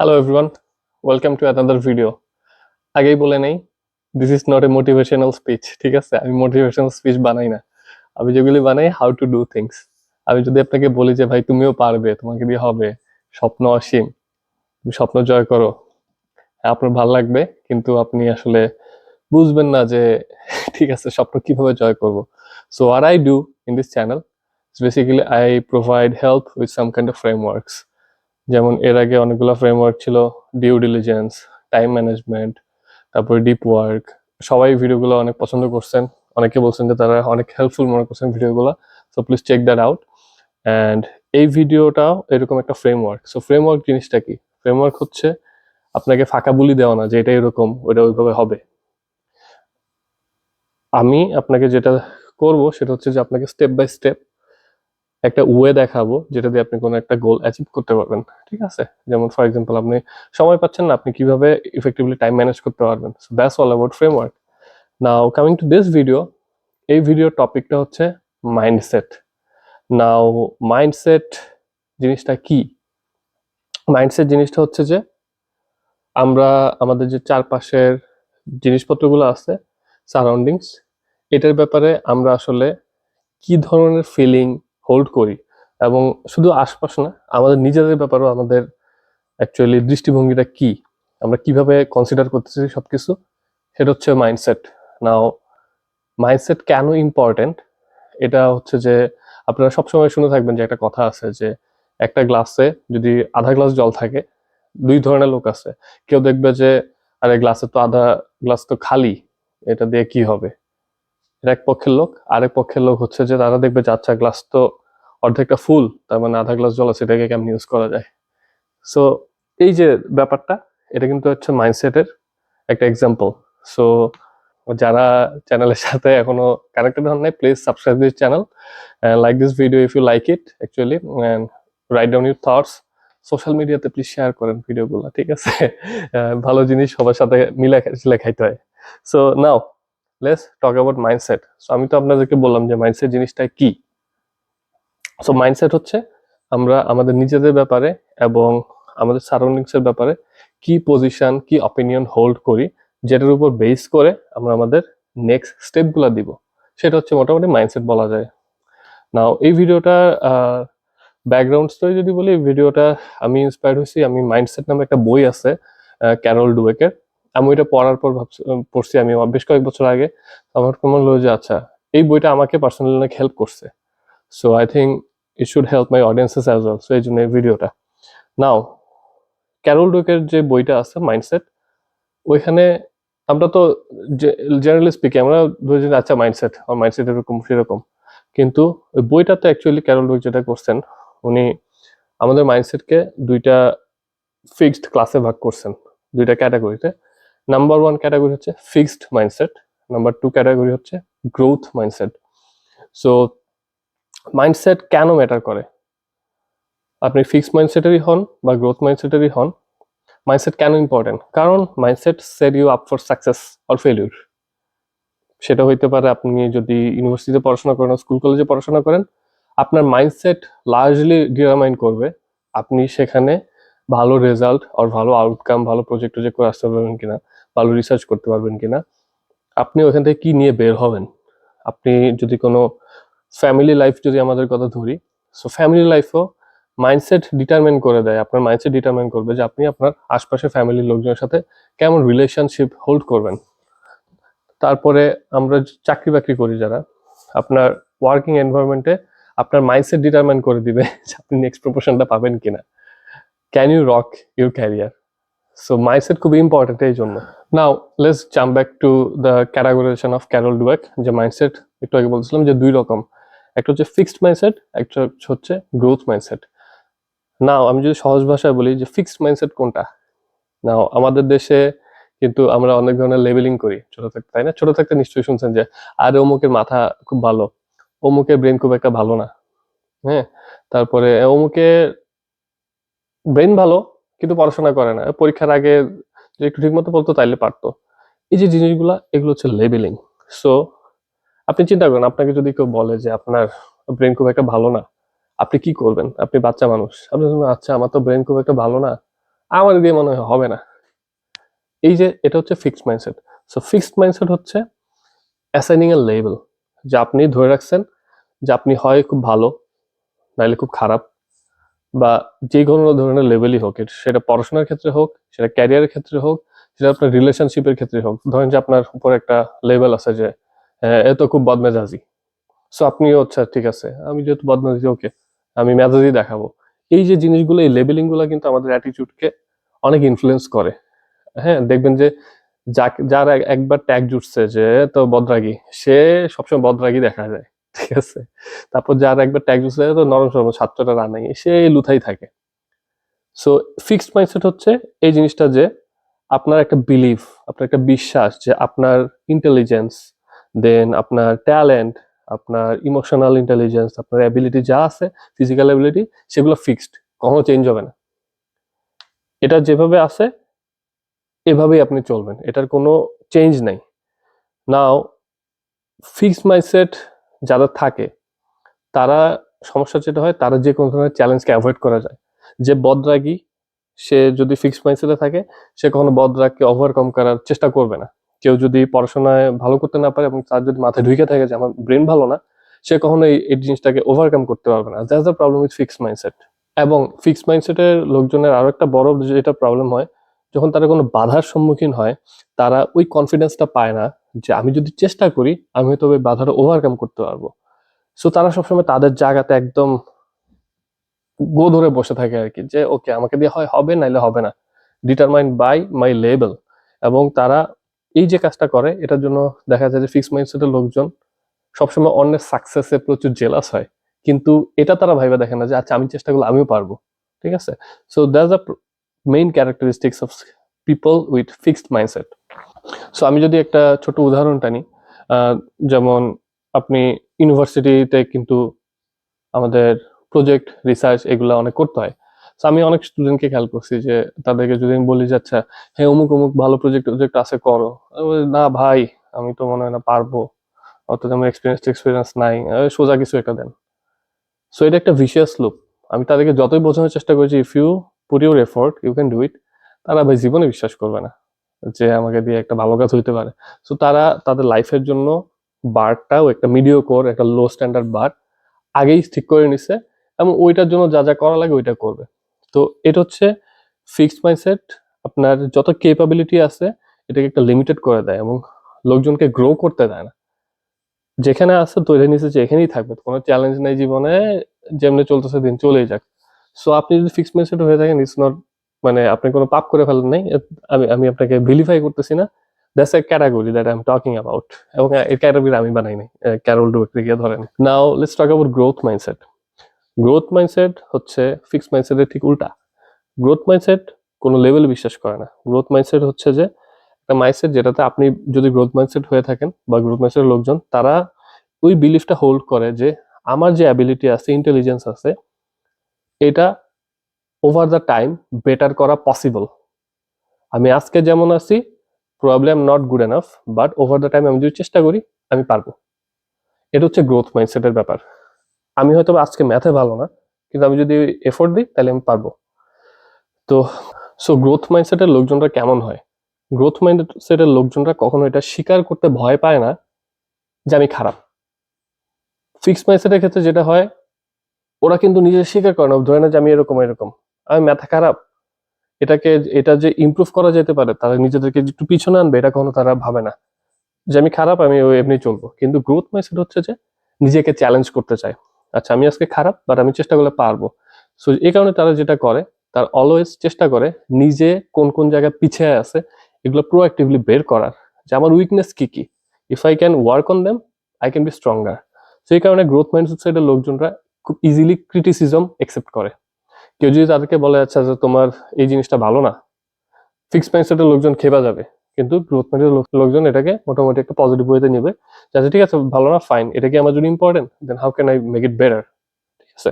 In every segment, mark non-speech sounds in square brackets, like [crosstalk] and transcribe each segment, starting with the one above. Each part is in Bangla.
Hello everyone welcome to another video আগেই বলে নেই this is not a motivational speech ঠিক আছে? আমি মোটিভেশনাল স্পিচ বানাই না। আমি যেগুলি বানাই হাউ টু ডু থিংস আমি যদি আপনাকে বলি যে ভাই তুমিও পারবে তোমাকে দিয়ে হবে স্বপ্ন অসীম তুমি স্বপ্ন জয় করো। হ্যাঁ, আপনার ভালো লাগবে কিন্তু আপনি আসলে বুঝবেন না যে [laughs] ঠিক আছে স্বপ্ন কীভাবে জয় করব। So R I do in this channel basically I provide help with some kind of frameworks যেমন এর আগে অনেকগুলো ফ্রেমওয়ার্ক ছিল ডিউ ডিলিজেন্স টাইম ম্যানেজমেন্ট তারপরে ডিপ ওয়ার্ক সবাই ভিডিওগুলো অনেক পছন্দ করছেন। অনেকে বলছেন যে তারা অনেক হেল্পফুল মনে করছেন ভিডিওগুলো so please check that out and এই ভিডিওটাও এরকম একটা ফ্রেমওয়ার্ক সো ফ্রেমওয়ার্ক জিনিসটা কি? ফ্রেমওয়ার্ক হচ্ছে আপনাকে ফাঁকা বুলি দেওয়া না যে এটা এরকম, ওইটা ওইভাবে হবে। আমি আপনাকে যেটা করব সেটা হচ্ছে যে আপনাকে স্টেপ বাই স্টেপ একটা ওয়ে দেখাবো যেটা দিয়ে আপনি কোনো একটা গোল অ্যাচিভ করতে পারবেন, ঠিক আছে? যেমন ফর এক্সাম্পল আপনি সময় পাচ্ছেন না, আপনি কীভাবে ইফেক্টিভলি টাইম ম্যানেজ করতে পারবেন? So that's all about framework now coming to this video এই ভিডিওর টপিকটা হচ্ছে মাইন্ডসেট নাও মাইন্ডসেট জিনিসটা কি? মাইন্ডসেট জিনিসটা হচ্ছে যে, আমরা আমাদের যে চারপাশের জিনিসপত্রগুলো আছে সারাউন্ডিংস এটার ব্যাপারে আমরা আসলে কি ধরনের ফিলিং হোল্ড করি। এবং শুধু আশপাশ না, আমাদের নিজেদের ব্যাপারেও আমাদের অ্যাকচুয়ালি দৃষ্টিভঙ্গিটা কি, আমরা কীভাবে কনসিডার করতেছি সব কিছু সেটা হচ্ছে মাইন্ডসেট নাও মাইন্ডসেট কেন ইম্পর্টেন্ট এটা হচ্ছে যে, আপনারা সবসময় শুনে থাকবেন যে একটা কথা আছে যে, একটা গ্লাসে যদি আধা গ্লাস জল থাকে, দুই ধরনের লোক আছে। কেউ দেখবে যে, আরে গ্লাসে তো আধা গ্লাস তো খালি, এটা দিয়ে কি হবে? এটা এক পক্ষের লোক, আরেক পক্ষের লোক হচ্ছে যে তারা দেখবে যে আচ্ছা গ্লাস তো অর্ধেকটা ফুল তার মানে আধা গ্লাস জল আছে, এটাকে কেমন ইউজ করা যায়? সো এই যে ব্যাপারটা, এটা কিন্তু হচ্ছে মাইন্ডসেটের একটা এক্সাম্পল সো যারা চ্যানেলের সাথে এখনও কানেক্টেড হন নাই please subscribe this channel like this video if you like it actually write down your thoughts social মিডিয়াতে প্লিজ শেয়ার করেন ভিডিওগুলো ঠিক আছে? [laughs] ভালো জিনিস সবার সাথে মিলে খাইতে হয়। So now let's talk about mindset so আমি তো আপনাদেরকে বললাম যে মাইন্ডসেট জিনিসটা কি? সো মাইন্ডসেট হচ্ছে আমরা আমাদের নিজেদের ব্যাপারে এবং আমাদের সারাউন্ডিংস এর ব্যাপারে কি পজিশন কি অপিনিয়ন হোল্ড করি, যেটার উপর বেস করে আমরা আমাদের নেক্সট স্টেপগুলো দিব। সেটা হচ্ছে মোটামুটি মাইন্ডসেট বলা যায়। নাও এই ভিডিওটা ব্যাকগ্রাউন্ড স্টোরি যদি বলি ভিডিওটা আমি ইন্সপায়ার্ড হয়েছি। আমি মাইন্ডসেট নামে একটা বই আছে ক্যারল ডুয়েকের আমি ওইটা পড়ার পর ভাবছি পড়ছি আমি বেশ কয়েক বছর আগে। আমার কেমন হলো যে আচ্ছা এই বইটা আমাকে পার্সোনালি অনেক হেল্প করছে। So I think it should help my audiences as well so এই জন্য ভিডিওটা নাও ক্যারল ডুকের যে বইটা আছে মাইন্ডসেট ওইখানে আমরা তো জেনারেলি স্পিকে আমরা আচ্ছা মাইন্ডসেট আমার মাইন্ডসেট এরকম, সেরকম। কিন্তু ওই বইটাতে অ্যাকচুয়ালি ক্যারল ডুক যেটা করছেন, উনি আমাদের মাইন্ডসেটকে দুইটা ফিক্সড ক্লাসে ভাগ করছেন, দুইটা ক্যাটাগরিতে নাম্বার ওয়ান ক্যাটাগরি হচ্ছে fixed mindset number two category হচ্ছে গ্রোথ মাইন্ডসেট সো মাইন্ডসেট কেন ম্যাটার করে? আপনি ফিক্সড মাইন্ডসেটেরই হন বা গ্রোথ মাইন্ডসেটেরই হন মাইন্ডসেট কেন ইম্পর্টেন্ট কারণ mindset set you up for success or failure সেটা হইতে পারে আপনি যদি ইউনিভার্সিটিতে পড়াশোনা করেন স্কুল কলেজে পড়াশোনা করেন, আপনার মাইন্ডসেট লার্জলি ডিটারমাইন করবে আপনি সেখানে ভালো রেজাল্ট আর ভালো আউটকাম ভালো প্রজেক্ট টজেক্ট করে আসতে পারবেন কিনা। ভালো রিসার্চ করতে পারবেন কিনা, আপনি ওখান থেকে কি নিয়ে বের হবেন? আপনি যদি কোনো ফ্যামিলি লাইফ যদি আমাদের কথা ধরি সো ফ্যামিলি লাইফও মাইন্ডসেট ডিটারমাইন করে দেয়, আপনার মাইন্ডসেট ডিটারমাইন করবে যে আপনি আপনার আশপাশে ফ্যামিলির লোকজনের সাথে কেমন রিলেশনশিপ হোল্ড করবেন। তারপরে আমরা চাকরি বাকরি করি যারা, আপনার ওয়ার্কিং এনভায়রনমেন্টে আপনার মাইন্ডসেট ডিটারমাইন করে দিবে আপনি নেক্সট প্রমোশনটা পাবেন কিনা। Can you rock your career so mindset খুব ইম্পর্টেন্ট এই জন্য. Now let's jump back to the categorization of Carol Dweck যে মাইন্ডসেট একটু আগে বলছিলাম যে দুই রকম। একটা হচ্ছে ফিক্সড মাইন্ডসেট একটা হচ্ছে গ্রোথ মাইন্ডসেট নাও আমি যদি সহজ ভাষায় বলি যে ফিক্সড মাইন্ডসেট কোনটা? নাও আমাদের দেশে কিন্তু আমরা অনেক ধরনের লেভেলিং করি, ছোট থাকতে তাই না? ছোট থাকতে নিশ্চয়ই শুনছেন যে, আরে, অমুকের মাথা খুব ভালো, অমুকের ব্রেন খুব একটা ভালো না। হ্যাঁ? তারপরে, অমুকের ব্রেন ভালো কিন্তু পড়াশোনা করে না। পরীক্ষার আগে যদি একটু ঠিক মতো বলতো তাইলে পারতো। এই যে জিনিসগুলা, এগুলো হচ্ছে লেবেলিং সো আপনি চিন্তা করেন, আপনাকে যদি কেউ বলে যে আপনার ব্রেন খুব একটা ভালো না, আপনি কি করবেন? আপনি বাচ্চা মানুষ। আপনি আচ্ছা আমার তো ব্রেন খুব একটা ভালো না। আমার দিয়ে মনে হয় হবে না। এই যে, এটা হচ্ছে fixed mindset so fixed mindset হচ্ছে অ্যাসাইনিং এর লেভেল যে আপনি ধরে রাখছেন যে আপনি হয় খুব ভালো, নাইলে খুব খারাপ। বা যে কোনো ধরনের লেভেলই হোক সেটা পড়াশোনার ক্ষেত্রে হোক সেটা ক্যারিয়ারের ক্ষেত্রে হোক সেটা আপনার রিলেশনশিপের ক্ষেত্রে হোক ধরেন যে আপনার উপর একটা লেভেল আছে যে হ্যাঁ, এ তো খুব বদমেজাজি। সো আপনিও আচ্ছা ঠিক আছে আমি যেহেতু বদমেজাজি ওকে আমি মেজাজি দেখাবো। এই যে জিনিসগুলো এই লেবেলিংগুলো কিন্তু আমাদের অ্যাটিটিউডকে অনেক ইনফ্লুয়েন্স করে। হ্যাঁ দেখবেন যে যার এক- একবার ট্যাগ জুটছে যে তো বদরাগী। সে সবসময় বদরাগী দেখা যায়। ঠিক আছে? তারপর যার একবার ট্যাগ জুটছে তো নরম সরম ছাত্রটা রানাই সে লুথাই থাকে। সো ফিক্সড মাইন্ডসেট হচ্ছে এই জিনিসটা যে আপনার একটা বিলিফ আপনার একটা বিশ্বাস যে আপনার ইন্টেলিজেন্স দেন আপনার ট্যালেন্ট আপনার ইমোশনাল ইন্টেলিজেন্স আপনার অ্যাবিলিটি যা আছে ফিজিক্যাল অ্যাবিলিটি সেগুলো ফিক্সড কখনো চেঞ্জ হবে না। এটা যেভাবে আছে, এভাবেই আপনি চলবেন, এটার কোনো চেঞ্জ নাই। নাও ফিক্সড মাইন্ডসেট যারা থাকে, তারা সমস্যা যেটা হয়, তারা যে কোনো ধরনের চ্যালেঞ্জকে অ্যাভয়েড করা যায়। যে বদরাগী, সে যদি ফিক্সড মাইন্ডসেটে থাকে, সে কখনো বদরাগকে ওভারকাম করার চেষ্টা করবে না। কেউ যদি পড়াশোনায় ভালো করতে না পারে এবং তার যদি মাথায় ঢুকে থাকে যে, আমার ব্রেন ভালো না, সে কখনো এই জিনিসটাকে ওভারকাম করতে পারবে না। That's the problem with fixed mindset এবং ফিক্সড মাইন্ডসেটের লোকজনের আরও একটা বড় যেটা প্রবলেম হয় যখন তারা কোনো বাধার সম্মুখীন হয়, তারা ওই কনফিডেন্সটা পায় না যে আমি যদি চেষ্টা করি, আমি হয়তো ওই বাধাটা ওভারকাম করতে পারব। সো তারা সবসময় তাদের জায়গাতে একদম গো ধরে বসে থাকে আর কি, যে ওকে, আমাকে দিয়ে হয় হবে, নাইলে হবে না। ডিটারমাইন্ড বাই মাই লেভেল এবং তারা এই যে কাজটা করে, এটার জন্য দেখা যায় যে ফিক্স মাইন্ডসেটের লোকজন সবসময় অন্যের সাকসেসে প্রচুর জেলাস হয়। কিন্তু এটা তারা ভাইবা দেখে না যে আচ্ছা আমি চেষ্টা করলে আমিও পারব। ঠিক আছে? So that's the main characteristics of people with fixed mindset so আমি যদি একটা ছোট উদাহরণটা নিই যেমন আপনি ইউনিভার্সিটিতে কিন্তু আমাদের প্রজেক্ট রিসার্চ এগুলো অনেক করতে হয়। তো আমি অনেক স্টুডেন্টকে খেয়াল করছি যে তাদেরকে যদি আমি বলি যে আচ্ছা হ্যাঁ অমুক অমুক ভালো প্রজেক্ট প্রজেক্ট আছে করো। না ভাই, আমি তো মনে হয় না পারব। অত আমার এক্সপিরিয়েন্স এক্সপিরিয়েন্স নাই। সোজা কিছু একটা দেন। সো এটা একটা ভিশিয়াস লুপ আমি তাদেরকে যতই বোঝানোর চেষ্টা করেছি if you your effort you can do it তারা ভাই জীবনে বিশ্বাস করবে না যে আমাকে দিয়ে একটা ভালো কাজ হইতে পারে। সো তারা তাদের লাইফের জন্য বারটাও একটা মিডিও কোর একটা লো স্ট্যান্ডার্ড বার আগেই ঠিক করে নিছে এবং ওইটার জন্য যা যা করা লাগে ওইটা করবে। তো এটা হচ্ছে ফিক্সড মাইন্ডসেট আপনার যত কেপাবিলিটি আছে এটাকে একটা লিমিটেড করে দেয় এবং লোকজনকে গ্রো করতে দেয় না। যেখানে আছে তৈরি নিচে যে এখানেই থাকবে, কোনো চ্যালেঞ্জ নেই জীবনে, যেমনি চলতেছে দিন চলেই যাক। সো আপনি যদি ফিক্সড মাইন্ডসেট হয়ে থাকেন ইটস নট মানে আপনি কোনো পাপ করে ফেলেন নাই আমি আমি আপনাকে ভিলিফাই করতেছি না। That's a category that I am talking about এবং এর ক্যাটাগরি আমি বানাই নাই ক্যারল গিয়ে ধরেন। Now let's talk about growth mindset growth mindset হচ্ছে ফিক্সড মাইন্ডসেটের ঠিক উল্টা। গ্রোথ মাইন্ডসেট কোনো লেভেল বিশ্বাস করে না। গ্রোথ মাইন্ডসেট হচ্ছে যে, একটা মাইন্ডসেট যেটাতে আপনি যদি গ্রোথ মাইন্ডসেট হয়ে থাকেন বা গ্রোথ মাইন্ডসেটের লোকজন, তারা ওই বিলিফটা হোল্ড করে যে, আমার যে অ্যাবিলিটি আছে ইন্টেলিজেন্স আছে এটা ওভার দ্য টাইম বেটার করা পসিবল আমি আজকে যেমন আছি problem not good enough but over the time আমি যদি চেষ্টা করি, আমি পারব। এটা হচ্ছে গ্রোথ মাইন্ডসেটের ব্যাপার। আমি হয়তো আজকে ম্যাথে ভালো না, কিন্তু আমি যদি এফোর্ট দিই, তাহলে আমি পারব। তো সো গ্রোথ মাইন্ডসেটের লোকজনরা কেমন হয়? গ্রোথ মাইন্ডসেটের লোকজনরা কখনো এটা স্বীকার করতে ভয় পায় না যে আমি খারাপ। ফিক্সড মাইন্ডসেটের ক্ষেত্রে যেটা হয় ওরা কিন্তু নিজে স্বীকার করে না, ধরে না যে আমি এরকম এরকম। আমি ম্যাথা খারাপ। এটাকে, এটা যে ইমপ্রুভ করা যেতে পারে, তারা নিজেদেরকে একটু পিছনে আনবে, এটা কখনো তারা ভাবে না। যে আমি খারাপ, আমি এমনি চলবো। কিন্তু গ্রোথ মাইন্ডসেট হচ্ছে যে নিজেকে চ্যালেঞ্জ করতে চায়। আচ্ছা আমি আজকে খারাপ বাট আমি চেষ্টা করলে পারব। সো এই কারণে তারা যেটা করে, তার অলওয়েজ চেষ্টা করে নিজে কোন কোন জায়গায় পিছিয়ে আছে, এগুলো প্রোঅ্যাক্টিভলি বের করার। যে আমার উইকনেস কি কি? If I can work on them I can be stronger সেই কারণে গ্রোথ মাইন্ডসেটের লোকজনরা খুব ইজিলি ক্রিটিসিজম একসেপ্ট করে। কেউ যদি তাদেরকে বলে আচ্ছা যে তোমার এই জিনিসটা ভালো না ফিক্স মাইন্ডসেটের লোকজন খেপা যাবে। কিন্তু গ্রোথ মাইন্ডের লোকজন এটাকে মোটামুটি একটা পজিটিভ ওয়েতে নেবে যে আচ্ছা ঠিক আছে, ভালো না ফাইন এটা কি আমার জন্য important then how can I make it better ঠিক আছে?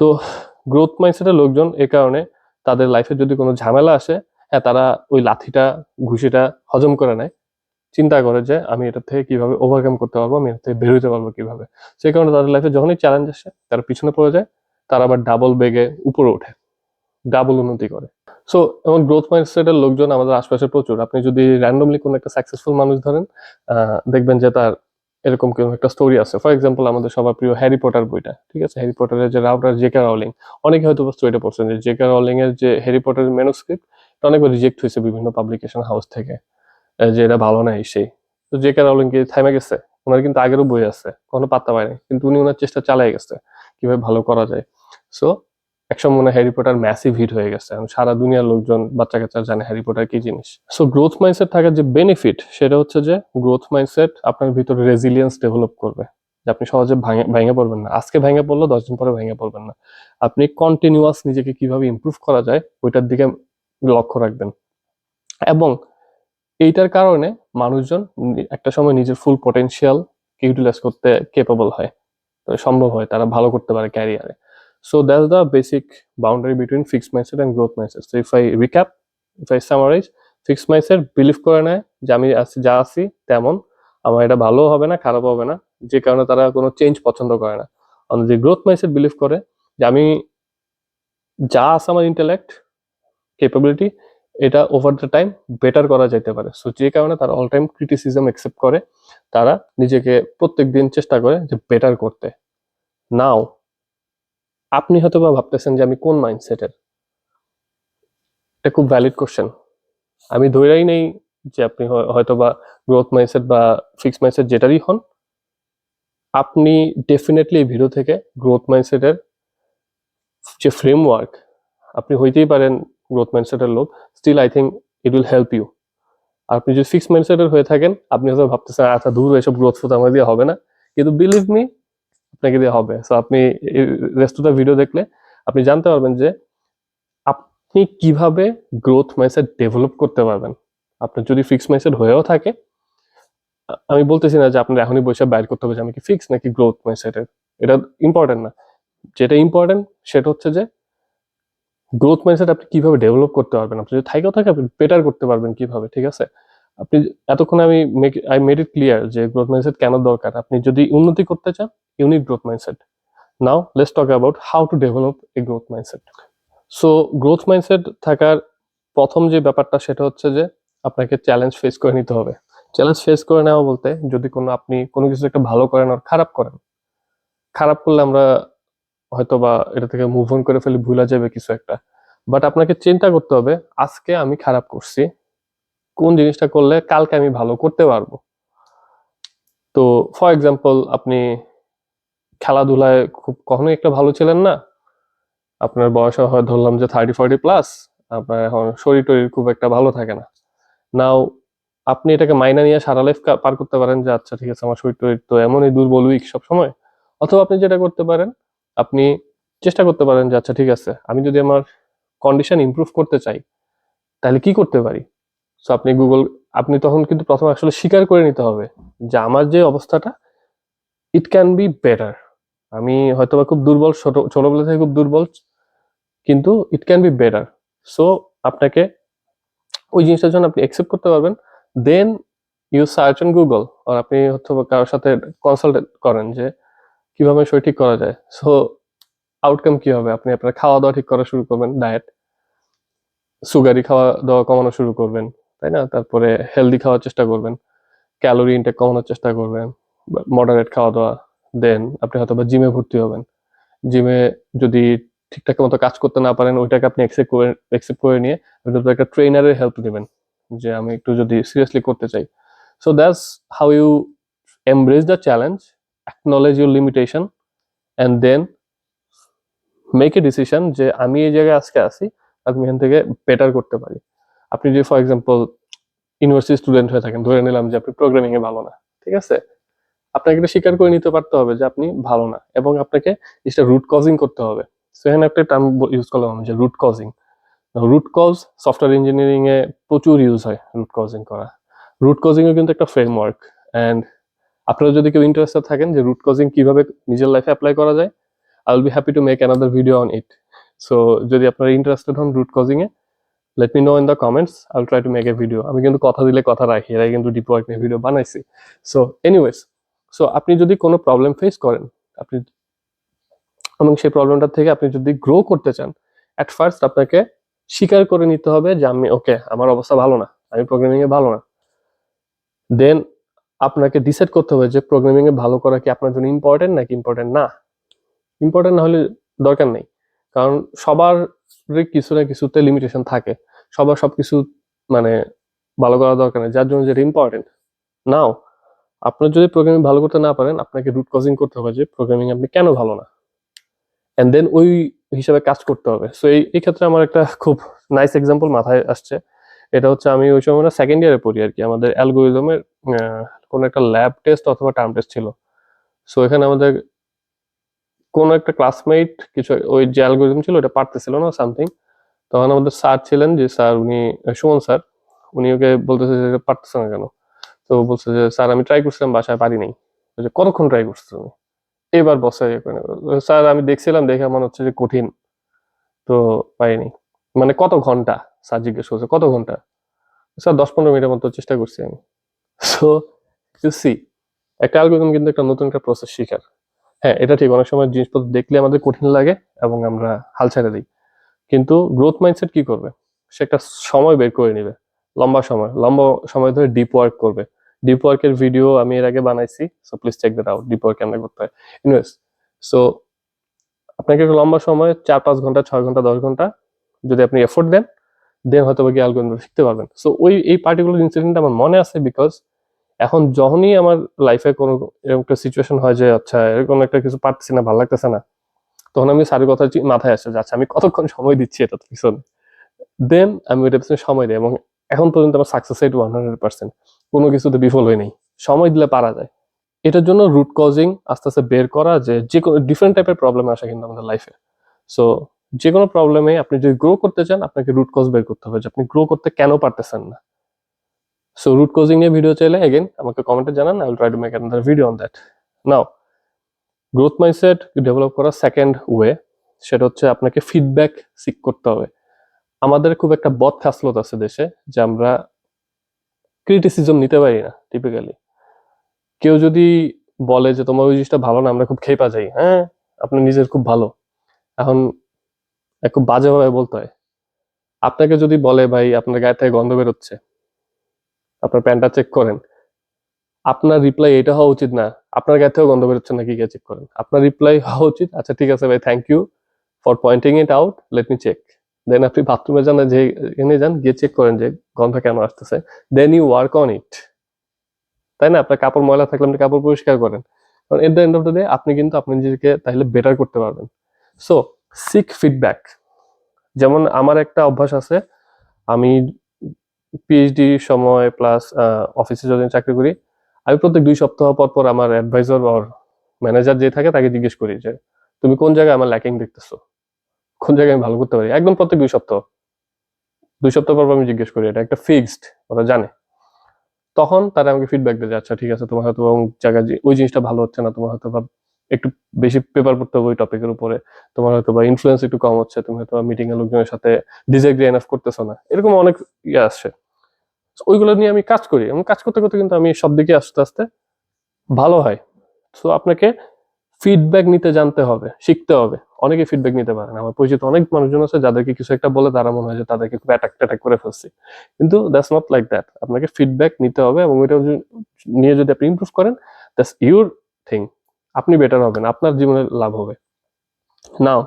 তো গ্রোথ মাইন্ডসেটের লোকজন এ কারণে তাদের লাইফে যদি কোনো ঝামেলা আসে হ্যাঁ তারা ওই লাথিটা, ঘুষিটা হজম করে নেয়। চিন্তা করে যে আমি এটা থেকে কীভাবে ওভারকাম করতে পারব, আমি এটা থেকে বের হতে পারব কীভাবে? সেই কারণে তাদের লাইফে যখনই চ্যালেঞ্জ আসে, তারা পিছনে পড়ে যায়, তারা আবার ডাবল বেগে উপরে ওঠে ডাবল উন্নতি করে। সো এবং গ্রোথ মাইন্ডসেটের লোকজন, আমাদের আশপাশে প্রচুর। আপনি যদি র্যান্ডমলি কোনো একটা সাকসেসফুল মানুষ ধরেন দেখবেন যে তার এরকম কোনো একটা স্টোরি আছে। ফর এক্সাম্পল আমাদের সবার প্রিয় হ্যারি পটার বইটা, ঠিক আছে? হ্যারি পটারের যে রাউটার জেকে রাউলিং অনেকে হয়তো স্টোরিটা পড়ছেন যে জেকে রাউলিং এর যে হ্যারি পটারের ম্যানুস্ক্রিপ্ট অনেকবার রিজেক্ট হয়েছে বিভিন্ন পাবলিকেশন হাউস থেকে। যে এটা ভালো না এই সেই। তো জেকে রাউলিং কি থামে গেছে, ওনার কিন্তু আগেরও বই আছে কোনো পাত্তা পায়নি কিন্তু উনি ওনার চেষ্টা চালিয়ে গেছে, কীভাবে ভালো করা যায়। সো একসময় মনে হয় হ্যারি পটার ম্যাসিভ হিট হয়ে গেছে সারা দুনিয়ার লোকজন বাচ্চা কাচ্চা জানে হ্যারি পটার কি জিনিস। সো গ্রোথ মাইন্ডসেট থাকার যে বেনিফিট সেটা হচ্ছে যে গ্রোথ মাইন্ডসেট আপনার ভিতরে রেজিলিয়েন্স ডেভেলপ করবে। যে আপনি সহজে ভাঙে ভেঙে পড়বেন না। আজকে ভেঙে পড়ল, দশ দিন পরে ভেঙে পড়বেন না। আপনি কন্টিনিউয়াস নিজেকে কীভাবে ইমপ্রুভ করা যায়, ওইটার দিকে লক্ষ্য রাখবেন। এবং এইটার কারণে মানুষজন একটা সময় নিজের ফুল পটেনশিয়াল ইউটিলাইজ করতে কেপেবল হয়। তো সম্ভব হয়, তারা ভালো করতে পারে ক্যারিয়ারে so that's the basic boundary between fix mindset and growth mindset so if I recap if I summarize fix mindset believe করে নেয় যে আমি আছি, যা আছি তেমন, আমার এটা ভালো হবে না খারাপ হবে না। যে কারণে তারা কোনো চেঞ্জ পছন্দ করে না। অন্য যে গ্রোথ মাইন্ডসেট বিলিভ করে যে আমি যা আছে আমার ইন্টেলেক্ট ক্যাপাবিলিটি এটা ওভার দ্য টাইম বেটার করা যেতে পারে। সো যে কারণে তারা অল টাইম ক্রিটিসিজম একসেপ্ট করে, তারা নিজেকে প্রত্যেক দিন চেষ্টা করে যে বেটার করতে। নাও আপনি হয়তো বা ভাবতেছেন যে আমি কোন মাইন্ডসেটের এটা খুব ভ্যালিড কোশ্চেন আমি ধরেই নেই যে আপনি হয়- হয়তো বা গ্রোথ মাইন্ডসেট বা ফিক্স মাইন্ডসেট যেটারই হন, আপনি ডেফিনেটলি এই ভিডিও থেকে গ্রোথ মাইন্ডসেটের যে ফ্রেমওয়ার্ক আপনি হইতেই পারেন গ্রোথ মাইন্ডসেটের লোক still I think it will help you আপনি যদি ফিক্স মাইন্ডসেটের হয়ে থাকেন, আপনি হয়তো ভাবতেছেন আচ্ছা দূর এসব গ্রোথ ফুথ আমার দিয়ে হবে না। কিন্তু বিলিভ মি আপনাকে দিয়ে হবে। সো আপনি রেস্টটা ভিডিও দেখলে আপনি জানতে পারবেন যে আপনি কীভাবে গ্রোথ মাইন্ডসেট ডেভেলপ করতে পারবেন। আপনার যদি ফিক্স মাইন্ডসেট হয়েও থাকে, আমি বলতেছি না যে আপনার এখনই বসে বাইর করতে হবে যে আমি কি ফিক্স নাকি গ্রোথ মাইন্ডসেটের এটা ইম্পর্টেন্ট না। যেটা ইম্পর্টেন্ট সেটা হচ্ছে যে গ্রোথ মাইন্ডসেট আপনি কীভাবে ডেভেলপ করতে পারবেন? আপনি যদি থাকেও থাকে, আপনি বেটার করতে পারবেন কীভাবে, ঠিক আছে? আপনি এতক্ষণ আমি আই মেড ইট ক্লিয়ার যে গ্রোথ মাইন্ডসেট কেন দরকার? আপনি যদি উন্নতি করতে চান you need growth mindset now let's talk about how to develop a growth mindset so growth mindset থাকার প্রথম যে ব্যাপারটা সেটা হচ্ছে যে আপনাকে চ্যালেঞ্জ ফেস করে নিতে হবে। চ্যালেঞ্জ ফেস করে নেওয়া বলতে যদি কোনো আপনি কোনো কিছু একটা ভালো করেন আর খারাপ করেন, খারাপ করলে আমরা হয়তো বা এটা থেকে মুভ অন করে ফেলি ভুলা যাবে কিছু একটা। বাট আপনাকে চিন্তা করতে হবে, আজকে আমি খারাপ করছি, কোন জিনিসটা করলে কালকে আমি ভালো করতে পারব? তো ফর এক্সাম্পল আপনি খেলাধুলায় খুব কখনোই একটা ভালো ছিলেন না। আপনার বয়স হয়, ধরলাম যে থার্টি ফর্টি প্লাস আপনার এখন শরীর টরীর খুব একটা ভালো থাকে না। নাও আপনি এটাকে মাইনা নিয়ে সারা লাইফ পার করতে পারেন যে আচ্ছা ঠিক আছে, আমার শরীর টরীর তো এমনই দুর্বল উইক সব সময় অথবা আপনি যেটা করতে পারেন আপনি চেষ্টা করতে পারেন যে আচ্ছা ঠিক আছে, আমি যদি আমার কন্ডিশন ইমপ্রুভ করতে চাই, তাহলে কি করতে পারি? সো আপনি গুগল আপনি তখন কিন্তু প্রথমে আসলে স্বীকার করে নিতে হবে যে, আমার যে অবস্থাটা ইট ক্যান বি বেটার আমি হয়তোবা খুব দুর্বল, ছোট, ছোটবেলা থেকে খুব দুর্বল, কিন্তু it can be better so আপনাকে ওই জিনিসটার জন্য আপনি অ্যাকসেপ্ট করতে পারবেন। Then you search on Google আর আপনি হয়তো বা কারোর সাথে কনসাল্ট করেন যে কীভাবে শরীর ঠিক করা যায়? সো আউটকাম কি হবে? আপনি আপনার খাওয়া দাওয়া ঠিক করা শুরু করবেন ডায়েট সুগারি খাওয়া দাওয়া কমানো শুরু করবেন, তাই না? তারপরে হেলদি খাওয়ার চেষ্টা করবেন ক্যালোরি ইনটেক কমানোর চেষ্টা করবেন মডারেট খাওয়া দাওয়া দেন আপনি হয়তো বা জিমে ভর্তি হবেন। জিমে যদি ঠিকঠাক মতো কাজ করতে না পারেন, ওইটাকে আপনি অ্যাকসেপ্ট করে অ্যাকসেপ্ট করে নিয়ে আপনি একটা ট্রেনারের হেল্প নেবেন, যে আমি একটু যদি সিরিয়াসলি করতে চাই। So that's how you embrace the challenge acknowledge your limitation and then make a decision যে আমি এই জায়গায় আজকে আসি আমি এখান থেকে বেটার করতে পারি। আপনি যদি ফর এক্সাম্পল ইউনিভার্সিটি স্টুডেন্ট হয়ে থাকেন, ধরে নিলাম যে আপনি প্রোগ্রামিং এ ভালো না, ঠিক আছে? আপনাকে এটা স্বীকার করে নিতে পারতে হবে যে আপনি ভালো না এবং আপনাকে জিনিসটা রুট কজিং করতে হবে। সো এখানে একটা টার্ম ইউজ করলাম আমি যে root causing root cause software engineering এ প্রচুর ইউজ হয় রুট কজিং করা। রুট কজিং ও কিন্তু একটা ফ্রেমওয়ার্ক অ্যান্ড আপনারা যদি কেউ ইন্টারেস্টেড থাকেন যে রুট কজিং কীভাবে নিজের লাইফে অ্যাপ্লাই করা যায় I will be happy to make another video on it so যদি আপনারা ইন্টারেস্টেড হন root causing A let me know in the comments I try to make a video আমি কিন্তু কথা দিলে কথা রাখি, এরাই কিন্তু ডিপ ওয়ার্ক নিয়ে ভিডিও বানাইছি। সো এনিওয়েজ সো আপনি যদি কোনো প্রবলেম ফেস করেন, আপনি এবং সেই প্রবলেমটা থেকে আপনি যদি গ্রো করতে চান অ্যাট ফার্স্ট আপনাকে স্বীকার করে নিতে হবে যে আমি ওকে আমার অবস্থা ভালো না, আমি প্রোগ্রামিং এ ভালো না। দেন আপনাকে ডিসাইড করতে হবে যে প্রোগ্রামিং এ ভালো করা কি আপনার জন্য ইম্পর্টেন্ট নাকি ইম্পর্টেন্ট না। ইম্পর্টেন্ট না হলে দরকার নেই। কারণ সবার কিছু না কিছুতে লিমিটেশন থাকে। সবার সবকিছু মানে ভালো করা দরকার নেই। যার জন্য যেটা ইম্পর্টেন্ট নাও আপনার যদি প্রোগ্রামিং ভালো করতে না পারেন, আপনাকে রুট কজিং করতে হবে যে প্রোগ্রামিং আপনি কেন ভালো না। অ্যান্ড দেন ওই হিসাবে কাজ করতে হবে। সো এই ক্ষেত্রে আমার একটা খুব নাইস এক্সাম্পল মাথায় আসছে। এটা হচ্ছে আমি ওই সময় সেকেন্ড ইয়ারে পড়ি আর কি। আমাদের অ্যালগোরিদমের কোনো একটা ল্যাব টেস্ট অথবা টার্ম টেস্ট ছিল। সো এখানে আমাদের কোন একটা ক্লাসমেট কিছু ওই যে অ্যালগোরিদম ছিল, ওটা পারতেছিল না সামথিং তখন আমাদের স্যার ছিলেন যে স্যার উনি, সুমন স্যার উনি ওকে বলতেছে যে, পারতেছে না কেন? তো বলছে যে স্যার আমি ট্রাই করছিলাম, বাসায় পারি নাই। যে কতক্ষণ ট্রাই করছ তুমি? এবার বসে স্যার আমি দেখছিলাম, দেখে মনে হচ্ছে যে কঠিন। তো পারিনি মানে কত ঘণ্টা? স্যার জিজ্ঞেস করছে, কত ঘণ্টা? স্যার, দশ পনেরো মিনিটের মতো চেষ্টা করছি আমি। সো ইউ সি একটা অ্যালগোরিদম কিন্তু একটা নতুন একটা প্রসেস শিখার। হ্যাঁ এটা ঠিক, অনেক সময় জিনিসপত্র দেখলে আমাদের কঠিন লাগে এবং আমরা হাল ছেড়ে দিই। কিন্তু গ্রোথ মাইন্ডসেট কি করবে? সে একটা সময় বের করে নেবে, লম্বা সময় লম্বা সময় ধরে ডিপ ওয়ার্ক করবে। ডিপ ওয়ার্কের ভিডিও আমি এর আগে বানাইছি so please check that out deep work কেমন করতে হয়। ইনভেস সো আপনাকে একটা লম্বা সময়, চার, পাঁচ ঘণ্টা, ছয় ঘণ্টা, দশ ঘণ্টা যদি আপনি এফোর্ট দেন দেন হয়তো বা গিয়ে শিখতে পারবেন। সো ওই, এই পার্টিকুলার ইনসিডেন্ট আমার মনে আছে বিকজ এখন যখনই আমার লাইফে কোনো, এরকম একটা সিচুয়েশন হয় যে আচ্ছা এরকম একটা কিছু পারতেছি না, ভালো লাগতেছে না, তখন আমি স্যারের কথা মাথায় আসে যে আচ্ছা আমি কতক্ষণ সময় দিচ্ছি এটা পিছনে। দেন আমি ওইটা পিছনে সময় দিই এবং এখন পর্যন্ত আমার success rate one hundred percent কোনো কিছুতে বিফল হয় নেই। সময় দিলে পারা যায়। এটার জন্য রুট কজিং আস্তে আস্তে বের করা যে যে কোনো ডিফারেন্ট টাইপের প্রবলেম আসে কিন্তু আমাদের লাইফে সো যে কোনো প্রবলেমে আপনি যদি গ্রো করতে চান, আপনাকে রুট কজ বের করতে হবে যে আপনি গ্রো করতে কেন পারতেছেন না। সো রুট কজিং নিয়ে ভিডিও চাইলে এগেন আমাকে কমেন্টে জানান I will try to make another video on that now growth mindset develop করার সেকেন্ড ওয়ে সেটা হচ্ছে আপনাকে ফিডব্যাক সিক করতে হবে। আমাদের খুব একটা বদ খাসলত আছে দেশে, যে আমরা ক্রিটিসিজম নিতে পারি না টিপিক্যালি কেউ যদি বলে যে, তোমার ওই জিনিসটা ভালো না, আমরা খুব খেপা যাই। হ্যাঁ আপনি নিজের খুব ভালো। এখন খুব বাজেভাবে বলতে হয়। আপনাকে যদি বলে, ভাই, আপনার গায়ে থেকে গন্ধ বেরোচ্ছে, আপনার প্যান্টটা চেক করেন। আপনার রিপ্লাই এটা হওয়া উচিত না, আপনার গায়ে থেকেও গন্ধ বেরোচ্ছে নাকি গিয়ে চেক করেন? আপনার রিপ্লাই হওয়া উচিত আচ্ছা ঠিক আছে ভাই thank you for pointing it out let me check then আপনি বাথরুমে যান যে এনে যান, গিয়ে চেক করেন যে গন্ধ কেন আসতেছে। Then you work on it তাই না? আপনার কাপড় ময়লা থাকলে আপনি কাপড় পরিষ্কার করেন। কারণ at the end of the day আপনি কিন্তু, আপনি নিজেকে তাহলে বেটার করতে পারবেন। সো সিক ফিডব্যাক যেমন আমার একটা অভ্যাস আছে, আমি পিএইচডি সময় প্লাস অফিসে যদি চাকরি করি, আমি প্রত্যেক দুই সপ্তাহ পর পর আমার অ্যাডভাইজার আর ম্যানেজার যে থাকে তাকে জিজ্ঞেস করি যে, তুমি কোন জায়গায় আমার ল্যাকিং দেখতেছো? কোন জায়গায় আমি ভালো করতে পারি? একদম প্রত্যেক দুই সপ্তাহ। দুই সপ্তাহ পর আমি জিজ্ঞেস করি, এটা একটা ফিক্সড ওরা জানে? তখন তারা আমাকে ফিডব্যাক দেয় আচ্ছা ঠিক আছে, তোমার হয়তো জায়গায় ওই জিনিসটা ভালো হচ্ছে না, তোমার হয়তো একটু বেশি পেপার পড়তে হবে ওই টপিকের উপরে। তোমার হয়তো বা ইনফ্লুয়েন্স একটু কম হচ্ছে, তুমি হয়তো মিটিং এর লোকজনের সাথে ডিসএগ্রি এনাফ করতেছো না। এরকম অনেক ইয়ে আসছে। ওইগুলো নিয়ে আমি কাজ করি এবং কাজ করতে করতে কিন্তু আমি সব দিকে আস্তে আস্তে ভালো হয়। সো আপনাকে ফিডব্যাক নিতে জানতে হবে, শিখতে হবে। অনেকে ফিডব্যাক নিতে পারে না। আমার পরিচিত অনেক মানুষজন আছে যাদেরকে কিছু একটা বলে তারা মনে হয় যে তাদেরকে খুব অ্যাটাক ট্যাটাক করে ফেলছি। কিন্তু দ্যাটস নট লাইক দ্যাট আপনাকে ফিডব্যাক নিতে হবে এবং ওইটা নিয়ে যদি আপনি ইমপ্রুভ করেন দ্যাটস ইউর থিং আপনি বেটার হবেন, আপনার জীবনে লাভ হবে। নাও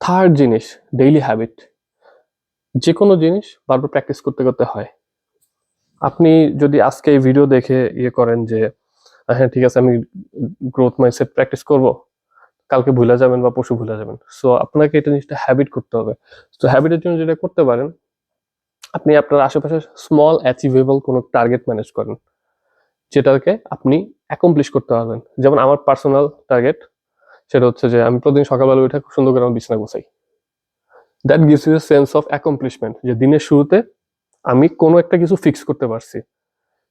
থার্ড জিনিস ডেইলি হ্যাবিট যে কোনো জিনিস বারবার প্র্যাকটিস করতে করতে হয়। আপনি যদি আজকে এই ভিডিও দেখে ইয়ে করেন যে হ্যাঁ ঠিক আছে, আমি গ্রোথ মাইন্ডসেট প্র্যাকটিস করব। কালকে ভুলে যাবেন বা পশু ভুলে যাবেন। সো আপনাকে এটা জিনিসটা হ্যাবিট করতে হবে। তো হ্যাবিটের জন্য যেটা করতে পারেন, আপনি আপনার আশেপাশে স্মল অ্যাচিভেবল কোনো টার্গেট ম্যানেজ করেন। যেটাকে আপনি অ্যাকমপ্লিশ করতে পারবেন। যেমন আমার পার্সোনাল টার্গেট সেটা হচ্ছে যে আমি প্রতিদিন সকালবেলা উঠে খুব সুন্দর করে আমার বিছানা গোছাই। That gives you sense of accomplishment যে দিনের শুরুতে আমি কোনো একটা কিছু ফিক্স করতে পারছি।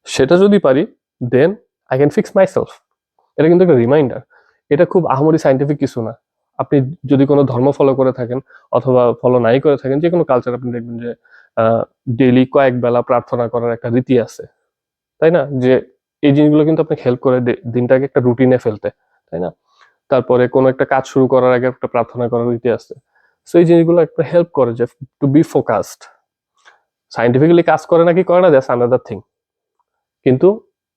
সেটা যদি পারি then I can fix myself এটা কিন্তু একটা রিমাইন্ডার এটা খুব আহামরি সাইন্টিফিক কিছু না। আপনি যদি কোনো ধর্ম ফলো করে থাকেন, অথবা ফলো নাই করে থাকেন যে কোনো কালচার আপনি দেখবেন যে ডেইলি কয়েক বেলা প্রার্থনা করার একটা রীতি আছে। তাই না? যে এই জিনিসগুলো কিন্তু আপনাকে হেল্প করে দিনটাকে একটা রুটিনে ফেলতে, তাই না? তারপরে কোনো একটা কাজ শুরু করার আগে একটা প্রার্থনা করার রীতি আছে। সো এই জিনিসগুলো একটা হেল্প করে যে টু বি ফোকাসড সাইন্টিফিক্যালি কাজ করে নাকি করে না দ্যাটস আনাদার থিং কিন্তু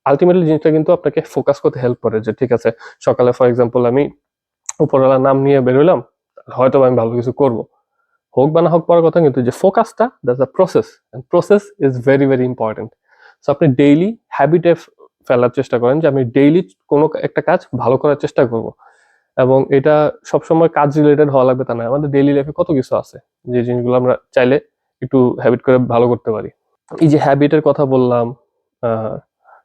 আলটিমেটলি জিনিসটা কিন্তু আপনাকে ফোকাস করতে হেল্প করে যে, ঠিক আছে, সকালে ফর এক্সাম্পল আমি উপরওয়ালার নাম নিয়ে বেরোলাম হয়তো আমি ভালো কিছু করব। হোক বা না হোক পরের কথা, কিন্তু যে ফোকাসটা that's a process process is very very important so আপনি ডেইলি হ্যাবিটে ফেলার চেষ্টা করেন যে আমি ডেইলি কোনো একটা কাজ ভালো করার চেষ্টা করব। এবং এটা সবসময় কাজ রিলেটেড হওয়া লাগবে তা নয়। আমাদের ডেইলি লাইফে কত কিছু আছে যে জিনিসগুলো আমরা চাইলে একটু হ্যাবিট করে ভালো করতে পারি। এই যে হ্যাবিটের কথা বললাম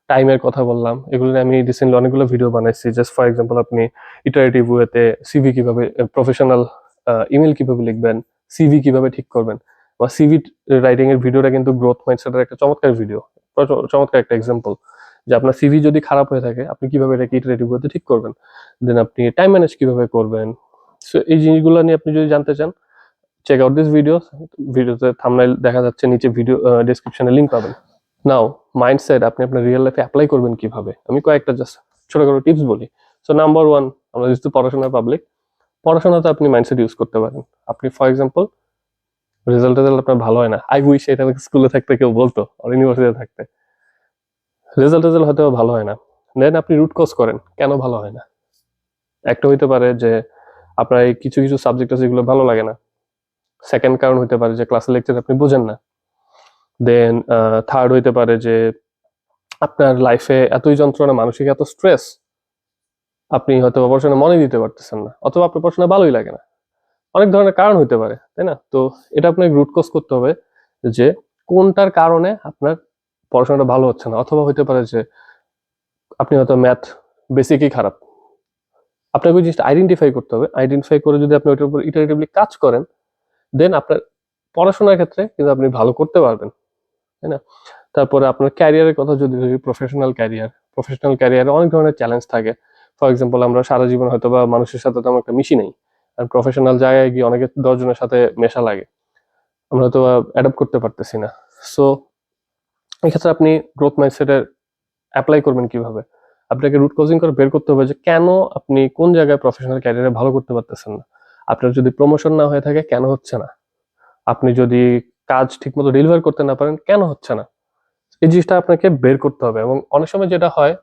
টাইমের কথা বললাম, এগুলো নিয়ে আমি রিসেন্টলি অনেকগুলো ভিডিও বানাইছি। জাস্ট ফর এক্সাম্পল আপনি ইটারেটিভ ওয়েতে সিভি কীভাবে প্রফেশনাল ইমেল কীভাবে লিখবেন সিভি কীভাবে ঠিক করবেন, বা সিভি রাইটিং এর ভিডিওটা কিন্তু গ্রোথ মাইন্ডসেটের একটা চমৎকার ভিডিও চমৎকার একটা এক্সাম্পল যে আপনার সিভি যদি খারাপ হয়ে থাকে, আপনি কীভাবে এটাকে ইটারেটিভ ওয়েতে ঠিক করবেন? দেন আপনি টাইম ম্যানেজ কীভাবে করবেন? সো এই জিনিসগুলো নিয়ে আপনি যদি জানতে চান চেক আউট দিস ভিডিও ভিডিওতে থামনাইল দেখা যাচ্ছে, নিচে ভিডিও ডেসক্রিপশনে লিংক পাবেন। নাও মাইন্ডসেট আপনি আপনার রিয়েল লাইফে অ্যাপ্লাই করবেন কীভাবে? আমি কয়েকটা জাস্ট ছোটখাটো টিপস বলি। সো নাম্বার ওয়ান আমরা যেহেতু পড়াশোনার পাবলিক পড়াশোনাতে আপনি মাইন্ডসেট ইউজ করতে পারেন। আপনি ফর এক্সাম্পল রেজাল্ট রেজাল্ট আপনার ভালো হয় না। আই উইশ এটা স্কুলে থাকতে কেউ বলতো ইউনিভার্সিটিতে থাকতে। রেজাল্ট রেজাল্ট হয়তো ভালো হয় না। দেন আপনি রুট কজ করেন, কেন ভালো হয় না? একটা হইতে পারে যে আপনার কিছু কিছু সাবজেক্ট আছে যেগুলো ভালো লাগে না। সেকেন্ড কারণ হইতে পারে যে ক্লাসের লেকচার আপনি বোঝেন না। দেন থার্ড হইতে পারে যে আপনার লাইফে এতই যন্ত্রণা, মানসিক এত স্ট্রেস আপনি হয়তো পড়াশোনা মনে দিতে পারতেছেন না। অথবা আপনার পড়াশোনা ভালোই লাগে না। অনেক ধরনের কারণ হইতে পারে, তাই না? তো এটা আপনাকে রুট কোজ করতে হবে যে কোনটার কারণে আপনার পড়াশোনাটা ভালো হচ্ছে না। অথবা হইতে পারে যে আপনি হয়তো ম্যাথ বেসিকই খারাপ। আপনাকে ওই জিনিসটা আইডেন্টিফাই করতে হবে। আইডেন্টিফাই করে যদি আপনি ওইটার উপর ইটারেটিভলি কাজ করেন দেন আপনার পড়াশোনার ক্ষেত্রে কিন্তু আপনি ভালো করতে পারবেন। তাই না? তারপরে আপনার ক্যারিয়ারের কথা যদি ধরি প্রফেশনাল ক্যারিয়ার প্রফেশনাল ক্যারিয়ারে অনেক ধরনের চ্যালেঞ্জ থাকে। ফর এক্সাম্পল আমরা সারা জীবন হয়তো বা মানুষের সাথে তেমন একটা মিশি নেই। আর প্রফেশনাল জায়গায় গিয়ে অনেকে দশজনের সাথে মেশা লাগে। আমরা হয়তো অ্যাডাপ্ট করতে পারতেছি না। সো এক্ষেত্রে আপনি গ্রোথ মাইন্ডসেটের অ্যাপ্লাই করবেন কীভাবে? আপনাকে রুট কজিং করে বের করতে হবে যে কেন আপনি কোন জায়গায় প্রফেশনাল ক্যারিয়ারে ভালো করতে পারতেছেন না? আপনার যদি প্রমোশন না হয়ে থাকে, কেন হচ্ছে না? আপনি যদি কাজ ঠিকমতো ডেলিভার করতে না পারেন, কেন হচ্ছে না? এই জিনিসটা আপনাকে বের করতে হবে এবং অনেক সময় যেটা হয়,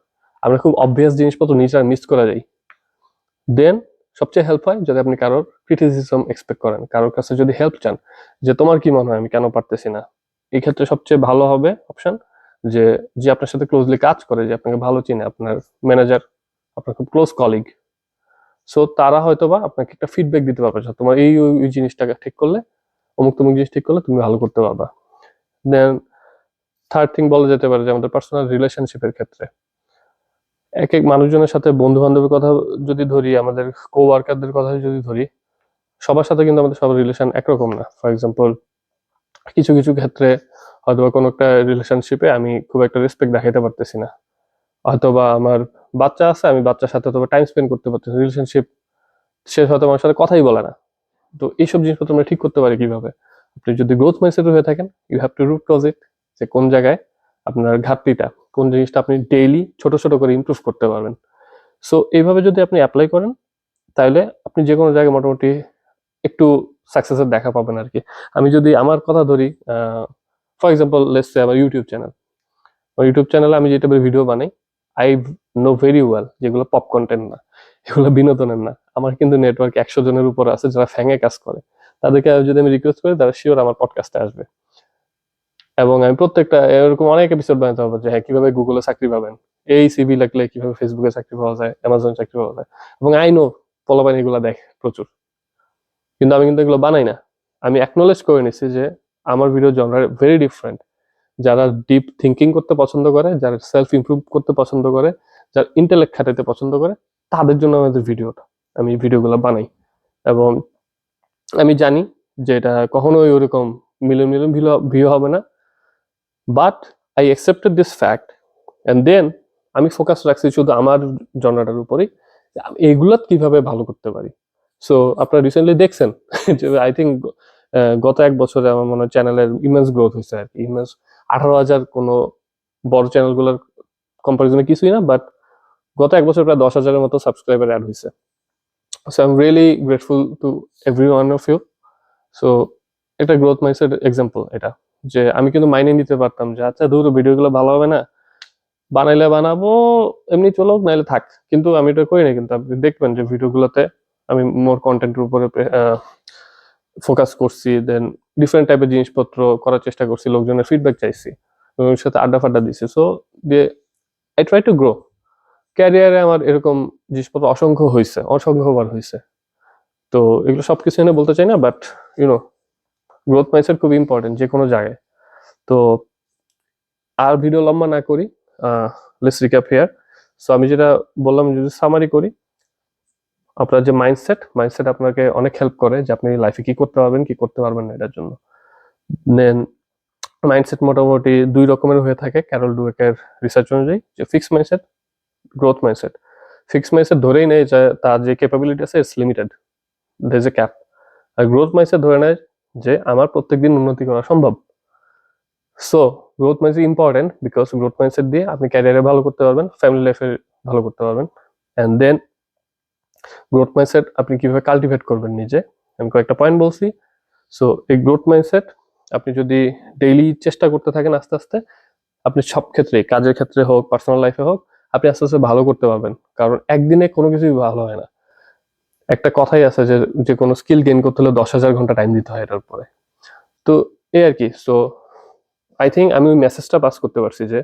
আমরা খুব অবভিয়াস জিনিসপত্র নিজেরা মিস করা যাই দেন সবচেয়ে হেল্প হয় যদি আপনি কারোর ক্রিটিসিজম এক্সপেক্ট করেন, কারোর কাছে যদি হেল্প চান যে তোমার কি মনে হয়, আমি কেন পারতেছি না? এই ক্ষেত্রে সবচেয়ে ভালো হবে অপশন যে যে আপনার সাথে ক্লোজলি কাজ করে, যে আপনাকে ভালো চিনে, আপনার ম্যানেজার আপনার খুব ক্লোজ কলিগ সো তারা হয়তো বা আপনাকে একটা ফিডব্যাক দিতে পারবে তোমার এই, ওই জিনিসটাকে ঠিক করলে, অমুক তমুক জিনিস ঠিক করলে তুমি ভালো করতে পারবা। দেন থার্ড থিং বলা যেতে পারে যে, আমাদের পার্সোনাল রিলেশনশিপের ক্ষেত্রে এক এক মানুষজনের সাথে বন্ধু বান্ধবের কথা যদি ধরি, আমাদের কো ওয়ার্কারদের কথা যদি ধরি, সবার সাথে কিন্তু আমাদের সবার রিলেশন একরকম না। ফর এক্সাম্পল কিছু কিছু ক্ষেত্রে হয়তো বা কোনো একটা রিলেশনশিপে আমি খুব একটা রেসপেক্ট দেখাইতে পারতেছি না। হয়তোবা আমার বাচ্চা আছে, আমি বাচ্চার সাথে অথবা টাইম স্পেন্ড করতে পারতেছি রিলেশনশিপ সে হয়তো আমার সাথে কথাই বলে না। তো এইসব জিনিসপত্র আমরা ঠিক করতে পারি কীভাবে? আপনি যদি গ্রোথ মাইন্ডসেট হয়ে থাকেন you have to root it যে কোন জায়গায় আপনার ঘাটতিটা, কোন জিনিসটা আপনি ডেইলি ছোট ছোট করে ইমপ্রুভ করতে পারবেন। সো এইভাবে যদি আপনি অ্যাপ্লাই করেন, তাহলে আপনি যে কোনো জায়গায় মোটামুটি একটু সাকসেসের দেখা পাবেন আর কি আমি যদি আমার কথা ধরি ফর এক্সাম্পল লেটস আমার ইউটিউব চ্যানেল আমার ইউটিউব চ্যানেলে আমি যেটা ভিডিও বানাই আই নো ভেরি ওয়েল যেগুলো পপ কন্টেন্ট না, এগুলো বিনোদনের না। আমার কিন্তু নেটওয়ার্ক একশো জনের উপর আছে যারা ফ্যাঙে কাজ করে। তাদেরকে যদি আমি রিকোয়েস্ট করি, তারা শিওর আমার পডকাস্টে আসবে। এবং আমি প্রত্যেকটা, এরকম অনেক এপিসোড বানাতে পারব যে হ্যাঁ কীভাবে গুগলে চাকরি পাবেন? এই সিভি লাগলে কীভাবে ফেসবুকে চাকরি পাওয়া যায়? অ্যামাজন চাকরি পাওয়া যায়? এবং আই নো পোলাপাইন এগুলো দেখ প্রচুর। কিন্তু আমি কিন্তু এগুলো বানাই না। আমি অ্যাকনোলেজ করে নিচ্ছি যে আমার ভিডিও জনরা ভেরি ডিফারেন্ট যারা ডিপ থিঙ্কিং করতে পছন্দ করে, যারা সেলফ ইমপ্রুভ করতে পছন্দ করে, যারা ইন্টেলেক্ট খাটাতে পছন্দ করে, তাদের জন্য আমাদের ভিডিওটা আমি ভিডিওগুলো বানাই। এবং আমি জানি যে এটা কখনোই ওরকম মিলিয়ন মিলিয়ন ভিউ হবে না। But I accepted this fact and then আমি ফোকাস রাখছি শুধু আমার জনরাটার উপরেই। এগুলো কীভাবে ভালো করতে পারি? সো আপনারা রিসেন্টলি দেখছেন? [laughs] আই থিঙ্ক গত এক বছরে আমার মনে হয় চ্যানেলের ইমেন্স গ্রোথ হয়েছে আর কি। ইমেন্স আঠারো হাজার কোনো বড় চ্যানেলগুলোর কম্পারিজনে কিছুই না বাট গত এক বছর প্রায় দশ হাজারের মতো সাবস্ক্রাইবার অ্যাড হয়েছে। So I am really grateful to every one of you so এটা গ্রোথ মাইন্ডসেট এক্সাম্পল এটা। যে আমি কিন্তু মাইনে নিতে পারতাম যে আচ্ছা ধরো, ভিডিওগুলো ভালো হবে না। বানাইলে বানাবো, এমনি চলো নাইলে থাক। কিন্তু আমি এটা করি না কিন্তু আপনি দেখবেন যে ভিডিওগুলোতে আমি মোর কন্টেন্টের উপরে ফোকাস করছি দেন ডিফারেন্ট টাইপের জিনিসপত্র করার চেষ্টা করছি, লোকজনের ফিডব্যাক চাইছি লোকের সাথে আড্ডা ফাড্ডা দিছি সো দিয়ে আই ট্রাই টু গ্রো ক্যারিয়ারে আমার এরকম জিনিসপত্র অসংখ্য হয়েছে অসংখ্যবার হয়েছে তো এগুলো সব কিছু এনে বলতে চাই না but you know growth mindset খুব ইম্পর্টেন্ট যে কোনো জায়গায়। তো আর ভিডিও লম্বা না করি লেটস রিক্যাপ হেয়ার সো আমি যেটা বললাম, যদি সামারি করি আপনার যে মাইন্ডসেট মাইন্ডসেট আপনাকে অনেক হেল্প করে যে আপনি লাইফে কি করতে পারবেন, কি করতে পারবেন না এটার জন্য। দেন মাইন্ডসেট মোটামুটি দুই রকমের হয়ে থাকে ক্যারল ডুয়েকের রিসার্চ অনুযায়ী, যে fix mindset growth mindset fix mindset ধরেই নেয় যে তার যে ক্যাপাবিলিটি আছে it's limited there is a cap R growth mindset ধরে নেয় যে আমার প্রত্যেকদিন উন্নতি করা সম্ভব। So growth mindset important because growth mindset দিয়ে আপনি ক্যারিয়ারে ভালো করতে পারবেন ফ্যামিলি লাইফে ভালো করতে পারবেন। অ্যান্ড দেন গ্রোথ মাইন্ডসেট আপনি কীভাবে কাল্টিভেট করবেন নিজে? আমি কয়েকটা পয়েন্ট বলছি। সো এই গ্রোথ মাইন্ডসেট আপনি যদি ডেইলি চেষ্টা করতে থাকেন আস্তে আস্তে, আপনি সব ক্ষেত্রে, কাজের ক্ষেত্রে হোক পার্সোনাল লাইফে হোক, আপনি আস্তে আস্তে ভালো করতে পারবেন। কারণ একদিনে কোনো কিছুই ভালো হয় না। একটা কথাই আছে যে যে কোনো স্কিল গেইন করতে হলে দশ হাজার ঘণ্টা টাইম দিতে হয় এটার পরে তো, এই আর কি। সো আই থিঙ্ক আমি ওই মেসেজটা পাস করতে পারছি যে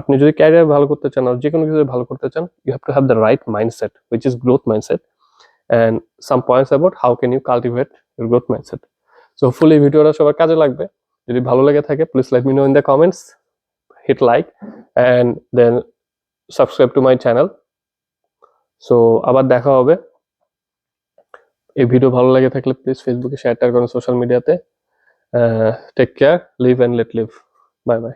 আপনি যদি ক্যারিয়ার ভালো করতে চান আর যে কোনো কিছু ভালো করতে চান you have to have the right mindset which is growth mindset and some points about how can you cultivate your growth mindset so ফুল এই ভিডিওটা সবার কাজে লাগবে। যদি ভালো লেগে থাকে please let me know in the comments hit like and then subscribe to my channel so আবার দেখা হবে। এই ভিডিও ভালো লাগে থাকলে প্লিজ ফেসবুকে শেয়ার টেয়ার করেন সোশ্যাল মিডিয়াতে take care live and let live bye bye